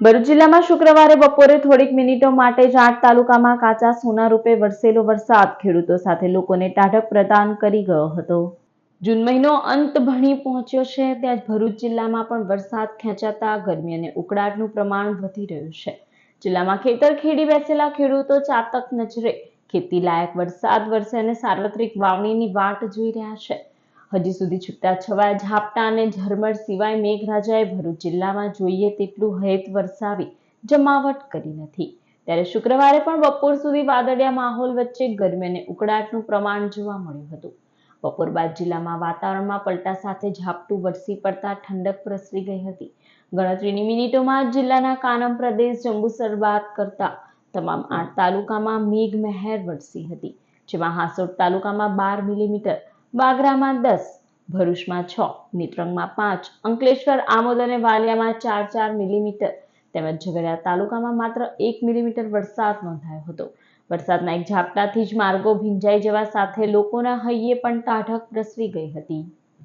ભરૂચ જિલ્લામાં શુક્રવારે બપોરે થોડીક મિનિટો માટે જ આઠ તાલુકામાં કાચા સોના રૂપે વરસેલો વરસાદ ખેડૂતો સાથે લોકોને ટાઢક પ્રદાન કરી ગયો હતો. જૂન મહિનો અંત ભણી પહોંચ્યો છે ત્યાં ભરૂચ જિલ્લામાં પણ વરસાદ ખેંચાતા ગરમી અને ઉકળાટનું પ્રમાણ વધી રહ્યું છે. જિલ્લામાં ખેતર ખેડી બેસેલા ખેડૂતો ચાતક નજરે ખેતી લાયક વરસાદ વરસે અને સાર્વત્રિક વાવણીની વાટ જોઈ રહ્યા છે. હજી સુધી છૂટા છવાયા ઝાપટા અને ઝરમર સિવાય મેઘરાજાએ ભરૂચ જિલ્લામાં જોઈએ તેટલું હેત વરસાવી જમાવટ કરી નથી. ત્યારે શુક્રવારે પણ બપોર સુધી વાદળિયા માહોલ વચ્ચે ગરમી અને ઉકળાટનું પ્રમાણ જોવા મળ્યું હતું. બપોર બાદ જિલ્લામાં વાતાવરણમાં પલટા સાથે ઝાપટું વરસી પડતા ઠંડક પ્રસરી ગઈ હતી. ગણતરીની મિનિટોમાં જિલ્લાના કાનમ પ્રદેશ જંબુસર બાદ કરતા તમામ આઠ તાલુકામાં મેઘ મહેર વરસી હતી, જેમાં હાસોડ તાલુકામાં બાર મિલીમીટર બાગરામાં દસ, ભરૂચમાં છ, નેત્રંગમાં પાંચ, અંકલેશ્વર, આમોદ અને વાલિયામાં ચાર ચાર મિલીમીટર. તેમજ ઝઘડિયા તાલુકામાં માત્ર એક મિલીમીટર વરસાદ નોંધાયો હતો. વરસાદના એક ઝાપટાથી જ માર્ગો ભીંજાઈ જવા સાથે લોકોના હૈયે પણ ટાઢક પ્રસરી ગઈ હતી.